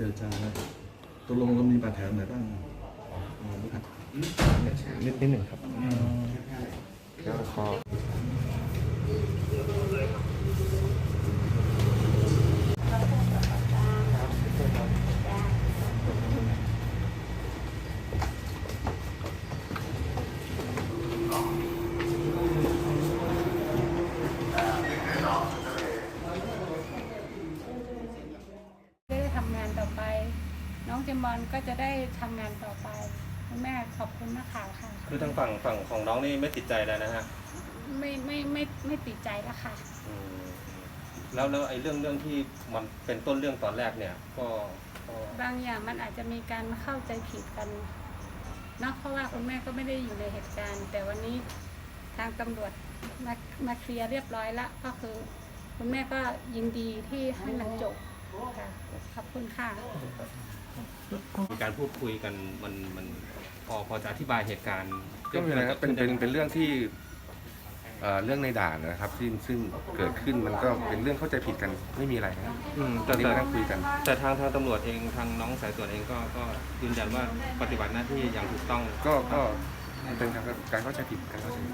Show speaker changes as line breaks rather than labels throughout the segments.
เจรจาแล้วตกลงเรามีบาดแผลไหนบ้างอ๋อครับ
นิดนิดหนึ่งครับแล้วคอ
ได้ทำงานต่อ ไป น้องเจมบอลก็จะได้ทำงานต่อไปคุณแม่ขอบคุณนักข่าวค่ะ
คือทางฝั่งฝั่งของน้องนี่ไม่ติดใจแล้วนะฮะ
ไม่ไม่ไม่ไม่ติดใจแล้วค่ะ
อืมแล้วแล้วไอ้เรื่องเรื่องที่มันเป็นต้นเรื่องตอนแรกเนี่ย ก็ก็
บางอย่างมันอาจจะมีการเข้าใจผิดกันเนอะเพราะว่าคุณแม่ก็ไม่ได้อยู่ในเหตุการณ์ แต่วันนี้ทางตำรวจมามาเคลียร์เรียบร้อยแล้วก็คือ คุณแม่ก็ยินดีที่ให้มันจบค่ะ ขอบคุณค่ะ
มีการพูดคุยกันมันมันพอพอจะอธิบายเหตุการณ์
ก็ไม่เป็นไรครับเป็นเป็นเป็นเรื่องที่เอ่อเรื่องในด่านนะครับซึ่งซึ่งเกิดขึ้นมันก็เป็นเรื่องเข้าใจผิดกันไม่มีอะไรนะครับ
อืม
ตอ
แต่
นนี้
แต่
มานั่งคุยกัน
แต่ทางทางตำรวจเองทางน้องสายตรวจเองก็ก็ยืนยันว่าปฏิบัติหน้าที่อย่างถูกต้อง
ก็ก็เป็นการการเข้าใจผิดการเข้าใจผิด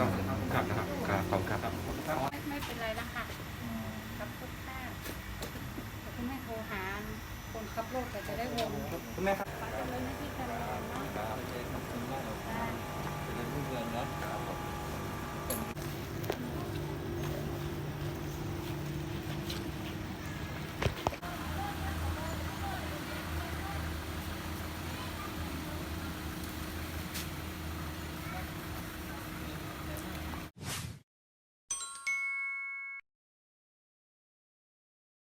ต้อง
ครับนะครับ
ครับขอบคุณครับ
ไม่ไม่เป็นไรแล้วค่ะขอบคุณค่ะเดี๋ยวคุณแม่โทรหา คนขับรถแต่จะได้วง
คุณแม่ครับ
ขอจำเลยหน้าที่การงานเนาะ
เป็นเรื่องเงินเนาะ